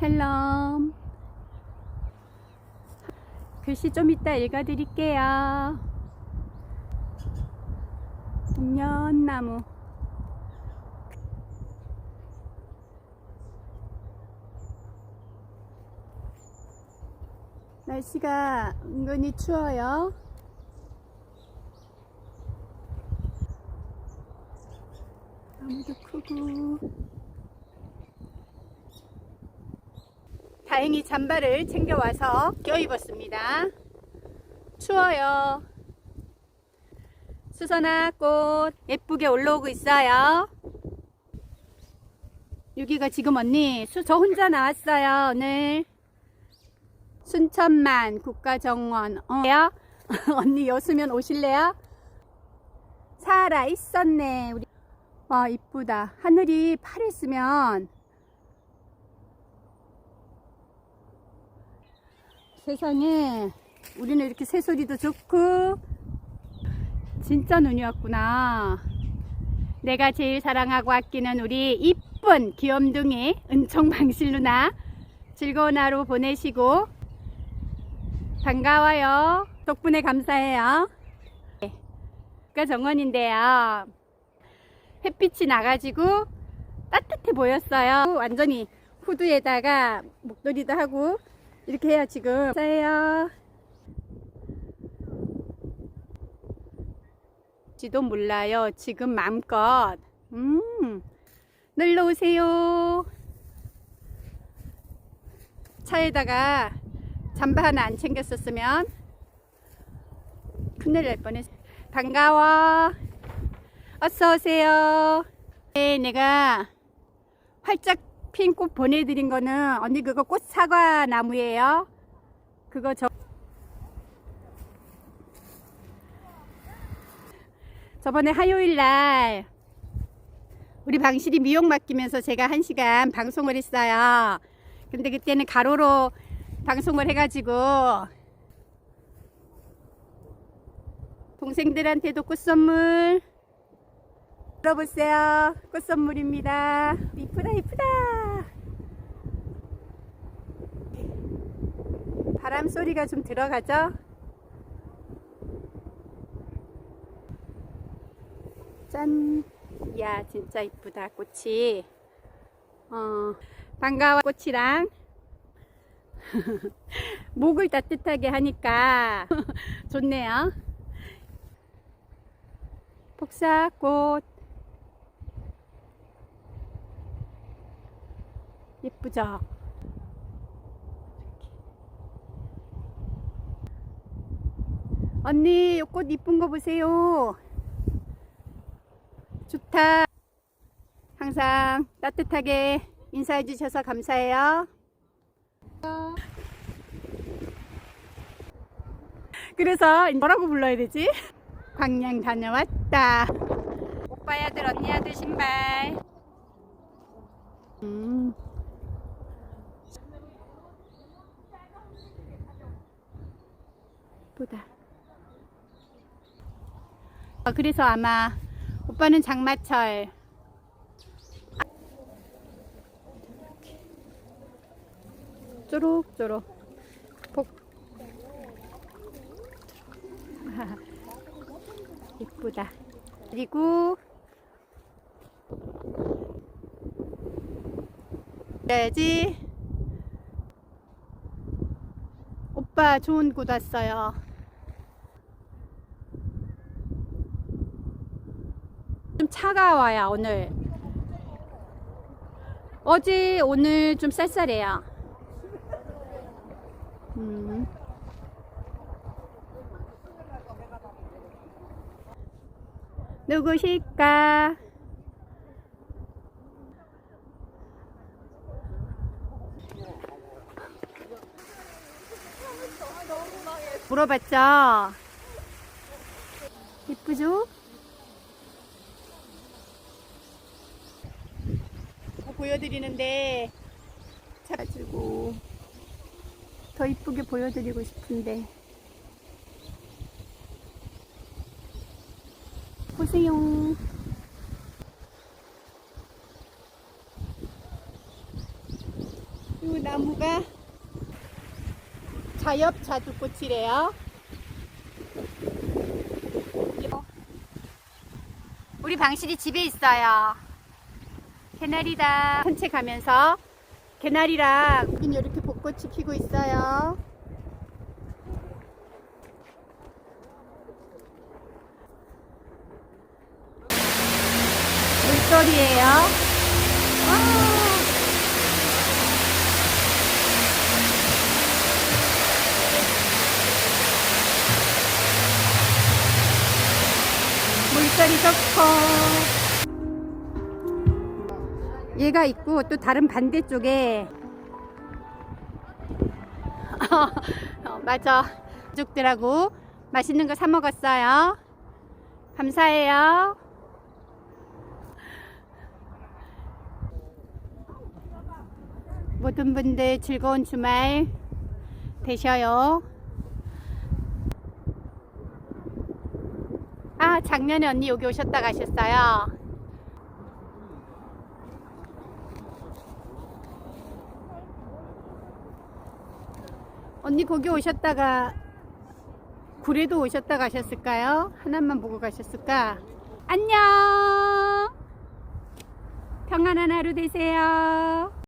샬롬. 글씨 좀 이따 읽어드릴게요. 동년나무. 날씨가 은근히 추워요. 나무도 크고. 다행히 잠바를 챙겨와서 껴입었습니다. 추워요. 수선화 꽃 예쁘게 올라오고 있어요. 여기가 지금 언니 수, 저 혼자 나왔어요 오늘 순천만 국가정원 어요? 언니 여수면 오실래요? 살아 있었네 우리 와 이쁘다 하늘이 파랬으면 세상에 우리는 이렇게 새소리도 좋고 진짜 눈이 왔구나. 내가 제일 사랑하고 아끼는 우리 이쁜 귀염둥이 은총방실 누나 즐거운 하루 보내시고 반가워요. 덕분에 감사해요. 그 정원인데요. 햇빛이 나가지고 따뜻해 보였어요. 완전히 후드에다가 목도리도 하고 이렇게 해요 지금. 감사해요. 지도 몰라요. 지금 마음껏. 음. 놀러 오세요. 차에다가 잠바 하나 안 챙겼었으면 큰일 날 뻔했어 반가워. 어서 오세요. 네, 내가 활짝 핀 꽃 보내드린 거는 언니 그거 꽃 사과 나무예요 그거 저 저번에 화요일 날 우리 방실이 미용 맡기면서 제가 한 시간 방송을 했어요. 근데 그때는 가로로 방송을 해가지고 동생들한테도 꽃 선물 들어보세요. 꽃 선물입니다. 이쁘다 이쁘다. 바람 소리가 좀 들어가죠? 짠. 야, 진짜 이쁘다, 꽃이. 어, 반가워, 꽃이랑. 목을 따뜻하게 하니까 좋네요. 복사꽃. 예쁘죠? 언니, 이 꽃 이쁜 거 보세요. 좋다. 항상 따뜻하게 인사해 주셔서 감사해요. 그래서 뭐라고 불러야 되지? 광양 다녀왔다. 오빠 아들 언니 아들 신발. 음. 보다. 어, 그래서 아마 오빠는 장마철. 쪼록쪼록. 복. 예쁘다. 그리고 그래야지. 오빠 좋은 곳 왔어요. 좀 차가워요 오늘 어제 오늘 좀 쌀쌀해요 음. 누구실까 물어봤죠 예쁘죠? 보여드리는데 가지고 더 이쁘게 보여드리고 싶은데 보세요 아유 나무가 자엽 자두꽃이래요. 우리 방실이 집에 있어요. 개나리다 산책하면서 개나리랑 여긴 이렇게 벚꽃이 피고 있어요. 물소리예요. 아. 물소리 좋고 얘가 있고 또 다른 반대쪽에. 어, 맞아. 가족들하고. 맛있는 거 사 먹었어요. 감사해요. 모든 분들 즐거운 주말 되셔요. 아 작년에 언니 여기 오셨다 가셨어요 언니 거기 오셨다가 구례도 오셨다 가셨을까요? 하나만 보고 가셨을까? 안녕! 평안한 하루 되세요.